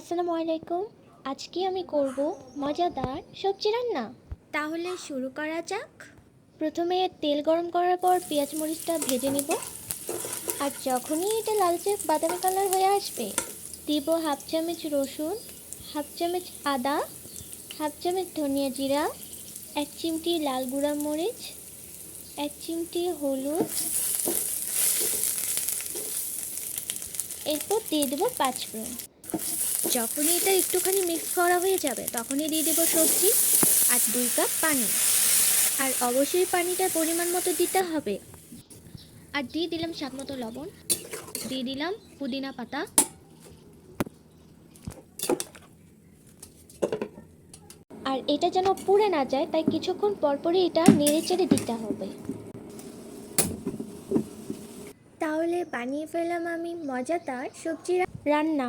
আসসালামু আলাইকুম। আজকে আমি করব মজাদার সবজি রান্না। তাহলে শুরু করা যাক। প্রথমে তেল গরম করার পর পেঁয়াজ মরিচটা ভেজে নিব। আর যখনই এটা লালচে বাদামি কালার হয়ে আসবে দিব হাফ চামচ রসুন হাফ চামচ আদা হাফ চামচ ধনিয়া জিরা এক চিমটি লাল গুঁড়া মরিচ এক চিমটি হলুদ। এরপর দিয়ে দেবো পাঁচ পাঁচফোড়ন যখনই এটা একটুখানি মিক্স করা হয়ে যাবে, তখনই দিয়ে দেবো সবজি আর দুই কাপ পানি। আর অবশ্যই পানিটার পরিমাণ মতো দিতে হবে। আর দিয়ে দিলাম স্বাদ মতো লবণ। দিয়ে দিলাম পুদিনা পাতা। আর এটা যেন পুড়ে না যায়, তাই কিছুক্ষণ পরপরই এটা নেড়ে চেড়ে দিতে হবে। তাহলে বানিয়ে ফেলাম আমি মজাদার সবজি রান্না।